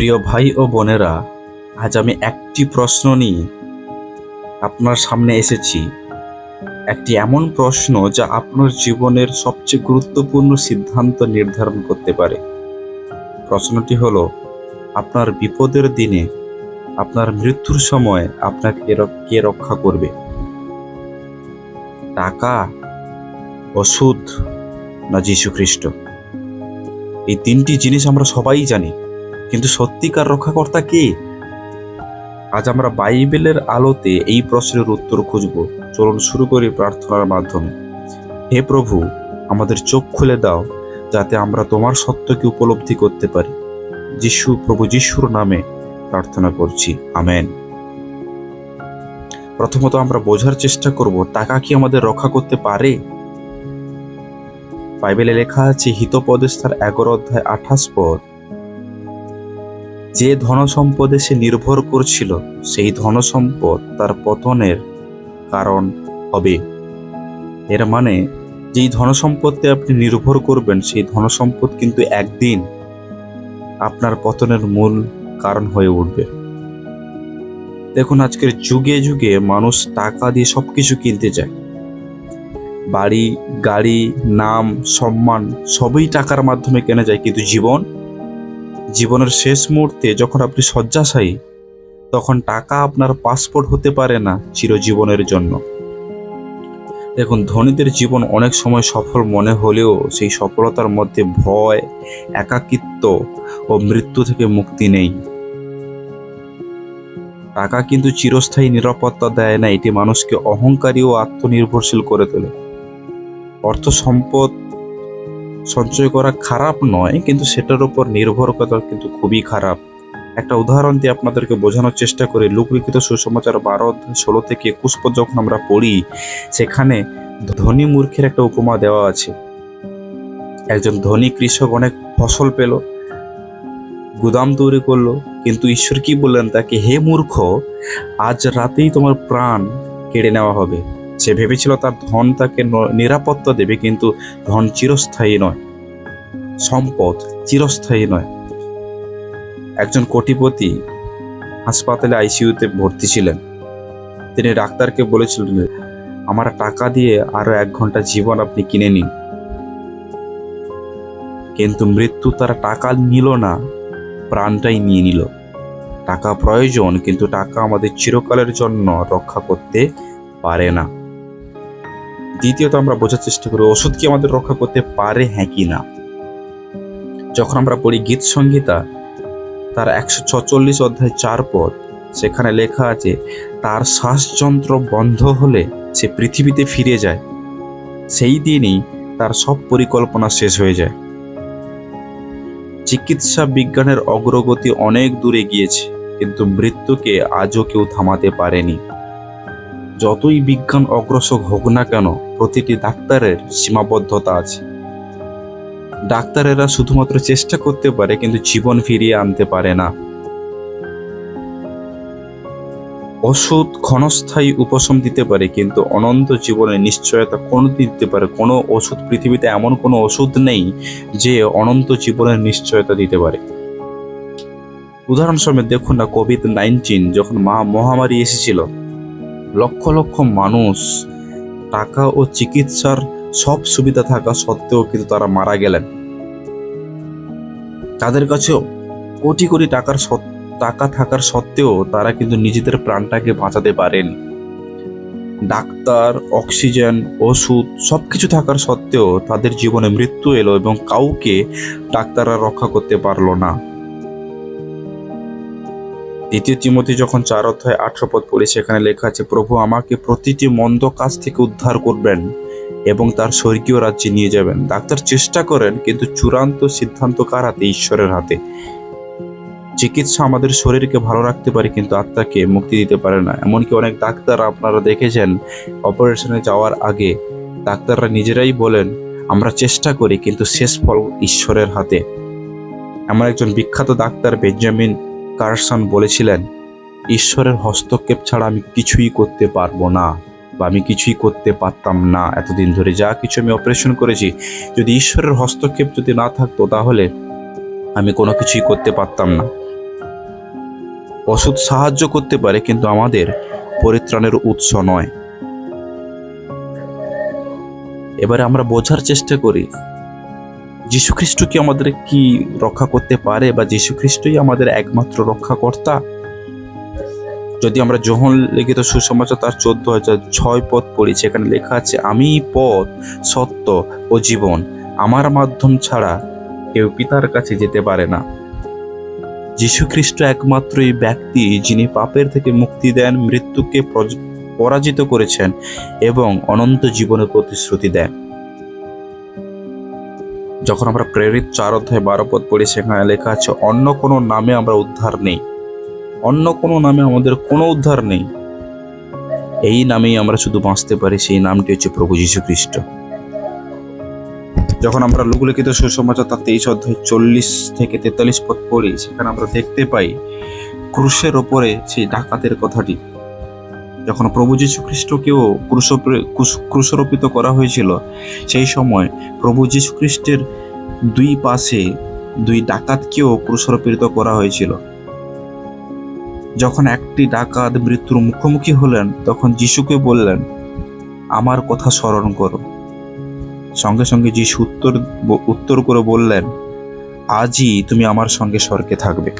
প্রিয় ভাই ও বোনেরা, আজ আমি একটি প্রশ্ন নিয়ে আপনার সামনে এসেছি। একটি এমন প্রশ্ন যা আপনার জীবনের সবচেয়ে গুরুত্বপূর্ণ সিদ্ধান্ত নির্ধারণ করতে পারে। প্রশ্নটি হলো, আপনার বিপদের দিনে আপনার মৃত্যুর সময় আপনাকে কে রক্ষা করবে? টাকা, ওষুধ না যীশু খ্রিস্ট এই তিনটি জিনিস আমরা সবাই জানি। কিন্তু সত্যিকার রক্ষাকর্তা কে? আজ আমরা বাইবেলের আলোতে এই প্রশ্নের উত্তর খুঁজব। চলুন শুরু করি প্রার্থনার মাধ্যমে। হে প্রভু, আমাদের চোখ খুলে দাও, যাতে আমরা তোমার সত্যকে উপলব্ধি করতে পারি। যিশু, প্রভু যিশুর নামে প্রার্থনা করছি। আমেন। প্রথমত আমরা বোঝার চেষ্টা করব, টাকা কি আমাদের রক্ষা করতে পারে? বাইবেলে লেখা আছে হিতপদেস্তার এগারো অধ্যায় আঠাশ পদ যে ধনসম্পদে সে নির্ভর করছিল, সেই ধনসম্পদ তার পতনের কারণ হবে। এর মানে যেই ধনসম্পদে আপনি নির্ভর করবেন, সেই ধনসম্পদ কিন্তু একদিন আপনার পতনের মূল কারণ হয়ে উঠবে। দেখুন, আজকের যুগে যুগে মানুষ টাকা দিয়ে সবকিছু কিনতে চায় বাড়ি, গাড়ি, নাম, সম্মান, সবই টাকার মাধ্যমে কেনা যায়, কিন্তু জীবন জীবনের শেষ মুহূর্তে যখন আপনি শয্যাশায়ী, তখন টাকা আপনার পাসপোর্ট হতে পারে না চিরজীবনের জন্য। দেখুন, ধনীদের জীবন অনেক সময় সফল মনে হলেও সেই সফলতার মধ্যে ভয়, একাকিত্ব ও মৃত্যু থেকে মুক্তি নেই। টাকা কিন্তু চিরস্থায়ী নিরাপত্তা দেয় না, এটি মানুষকে অহংকারী ও আত্মনির্ভরশীল করে তোলে। অর্থ সম্পদ সঞ্চয় করা খারাপ নয়, কিন্তু সেটার উপর নির্ভর করা কিন্তু খুবই খারাপ। একটা উদাহরণ দিয়ে আপনাদেরকে বোঝানোর চেষ্টা করি। লোকলিখিত সুসমাচার বারো ষোলো থেকে একুশ যখন আমরা পড়ি, সেখানে ধনী মূর্খের একটা উপমা দেওয়া আছে। একজন ধনী কৃষক অনেক ফসল পেল, গুদাম তৈরি করল, কিন্তু ঈশ্বর কি বললেন তাকে, হে মূর্খ, আজ রাতেই তোমার প্রাণ কেড়ে নেওয়া হবে। সে ভেবেছিল তার ধন তাকে নিরাপত্তা দেবে, কিন্তু ধন চিরস্থায়ী নয়। সম্পদ চিরস্থায়ী নয়। একজন কোটিপতি হাসপাতালে আইসিইউতে ভর্তি ছিলেন। তিনি ডাক্তারকে বলেছিলেন, আমার টাকা দিয়ে আরও এক ঘণ্টা জীবন আপনি কিনে নিন। কিন্তু মৃত্যু তার টাকা নিল না, প্রাণটাই নিয়ে নিল। টাকা প্রয়োজন, কিন্তু টাকা আমাদের চিরকালের জন্য রক্ষা করতে পারে না। দ্বিতীয়ত আমরা বোঝার চেষ্টা করি, ওষুধ কি আমাদের রক্ষা করতে পারে হ্যাঁ কি না? যখন আমরা পড়ি গীত সংহিতা, তার একশো ছচল্লিশ অধ্যায় চার পদ, সেখানে লেখা আছে, তার শ্বাসযন্ত্র বন্ধ হলে সে পৃথিবীতে ফিরে যায়। সেই দিনই তার সব পরিকল্পনা শেষ হয়ে যায়। চিকিৎসা বিজ্ঞানের অগ্রগতি অনেক দূরে গিয়েছে কিন্তু মৃত্যুকে আজও কেউ থামাতে পারেনি। যতই বিজ্ঞান অগ্রসর হোক না কেন, প্রতিটি ডাক্তারের সীমাবদ্ধতা আছে। ডাক্তারেরা শুধুমাত্র চেষ্টা করতে পারে, কিন্তু জীবন ফিরিয়ে আনতে পারে না। ওষুধ ক্ষণস্থায়ী উপশম দিতে পারে, কিন্তু অনন্ত জীবনের নিশ্চয়তা কোনো দিতে পারে, কোনো ওষুধ পৃথিবীতে এমন কোনো ওষুধ নেই যে অনন্ত জীবনের নিশ্চয়তা দিতে পারে। উদাহরণস্বরূপ দেখুন না কোভিড নাইন্টিন যখন মা মহামারী এসেছিল। লক্ষ লক্ষ মানুষ টাকা ও চিকিৎসার সব সুবিধা থাকা সত্ত্বেও কিন্তু তারা মারা গেলেন। তাদের কাছে কোটি কোটি টাকার টাকা থাকার সত্ত্বেও তারা কিন্তু নিজেদের প্রাণটাকে বাঁচাতে পারেন। ডাক্তার, অক্সিজেন, ওষুধ সব কিছু থাকার সত্ত্বেও তাদের জীবনে মৃত্যু এলো এবং কাউকে ডাক্তাররা রক্ষা করতে পারল না। দ্বিতীয় তিমতি যখন চার অধ্যায় আঠারো পদ পড়ি সেখানে লেখা আছে, প্রভু আমাকে প্রতিটি মন্দ কাজ থেকে উদ্ধার করবেন। এবং তার স্বর্গীয় রাজ্যে নিয়ে যাবেন। ডাক্তার চেষ্টা করেন, কিন্তু চূড়ান্ত সিদ্ধান্ত কার হাতে? ঈশ্বরের হাতে। চিকিৎসা আমাদের শরীরকে ভালো রাখতে পারে, কিন্তু আত্মাকে মুক্তি দিতে পারে না। এমনকি অনেক ডাক্তার আপনারা দেখেছেন, অপারেশনে যাওয়ার আগে ডাক্তাররা নিজেরাই বলেন, আমরা চেষ্টা করি, কিন্তু শেষ ফল ঈশ্বরের হাতে। এমন একজন বিখ্যাত ডাক্তার বেঞ্জামিন কারসন বলেছিলেন, ঈশ্বরের হস্তক্ষেপ ছাড়া আমি কিছুই করতে পারব না। বা আমি কিছুই করতে পারতাম না এতদিন ধরে। যা কিছু আমি অপারেশন করেছি, যদি ঈশ্বরের হস্তক্ষেপ যদি না থাকতো, তাহলে আমি কোনো কিছুই করতে পারতাম না। ওষুধ সাহায্য করতে পারে, কিন্তু আমাদের পরিত্রাণের উৎস নয়। এবারে আমরা বোঝার চেষ্টা করি, যীশুখ্রিস্ট কি আমাদের কি রক্ষা করতে পারে বা যীশুখ্রিস্টই আমাদের একমাত্র রক্ষাকর্তা? যদি আমরা যোহন লিখিত সুসমাচার তার চোদ্দ হাজার ছয় পদ পড়ি, সেখানে লেখা আছে, আমি পথ, সত্য ও জীবন। আমার মাধ্যম ছাড়া কেউ পিতার কাছে যেতে পারে না। যীশুখ্রিস্ট একমাত্রই ব্যক্তি যিনি পাপের থেকে মুক্তি দেন, মৃত্যুকে পরাজিত করেছেন এবং অনন্ত জীবনের প্রতিশ্রুতি দেন। যখন আমরা প্রেরিত চার অধ্যায় বারো পদ পড়ি, সেখানে লেখা আছে, অন্য কোনো নামে আমরা উদ্ধার নেই। অন্য কোনো নামে আমাদের কোনো উদ্ধার নেই। এই নামেই আমরা শুধু বাঁচতে পারি, সেই নামটি হচ্ছে প্রভু যীশু খ্রিস্ট যখন আমরা লুকুলিখিত সুসমাচার তার তেইশ অধ্যায় চল্লিশ থেকে তেতাল্লিশ পদ পড়ি, সেখানে আমরা দেখতে পাই ক্রুশের ওপরে সেই ডাকাতের কথাটি। যখন প্রভু যীশু খ্রিস্টকেও ক্রুশোপে- ক্রুশ- করা হয়েছিল, সেই সময় প্রভু যীশু খ্রিস্টের দুই পাশে দুই ডাকাতকেও ক্রুশারোপিত করা হয়েছিল। যখন একটি ডাকাত মৃত্যুর মুখোমুখি হলেন, তখন যিশুকে বললেন, আমার কথা স্মরণ করো। সঙ্গে সঙ্গে যিশু উত্তর উত্তর করে বললেন, আজই তুমি আমার সঙ্গে স্বর্গে থাকবে।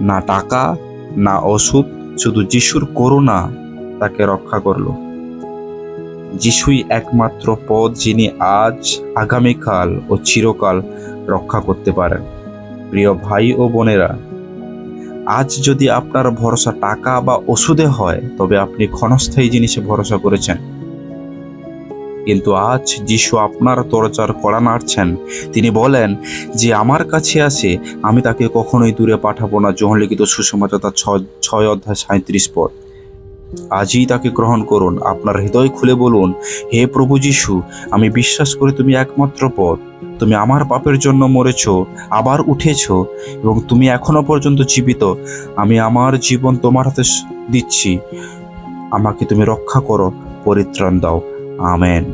না টাকা, না ওষুধ শুধু যিশুর করুণা তাকে রক্ষা করল। যিশুই একমাত্র পথ যিনি আজ, আগামীকাল ও চিরকাল রক্ষা করতে পারেন। প্রিয় ভাই ও বোনেরা আজ যদি আপনার ভরসা টাকা বা ওষুধে হয়, তবে আপনি ক্ষণস্থায়ী জিনিসে ভরসা করেছেন। কিন্তু আজ যিশু আপনার দরজার কড়া নাড়ছেন, তিনি বলেন যে আমার কাছে আসে আমি তাকে কখনোই দূরে পাঠাবো না, যখন লিখিত ছ- ছয় অধ্যায় সাঁত্রিশ পদ। আজই তাকে গ্রহণ করুন, আপনার হৃদয় খুলে বলুন, হে প্রভু যিশু, আমি বিশ্বাস করি তুমি একমাত্র পথ। তুমি আমার পাপের জন্য মরেছ, আবার উঠেছ, এবং তুমি এখনও পর্যন্ত জীবিত। আমি আমার জীবন তোমার হাতে দিচ্ছি। আমাকে তুমি রক্ষা করো, পরিত্রাণ দাও। আমেন।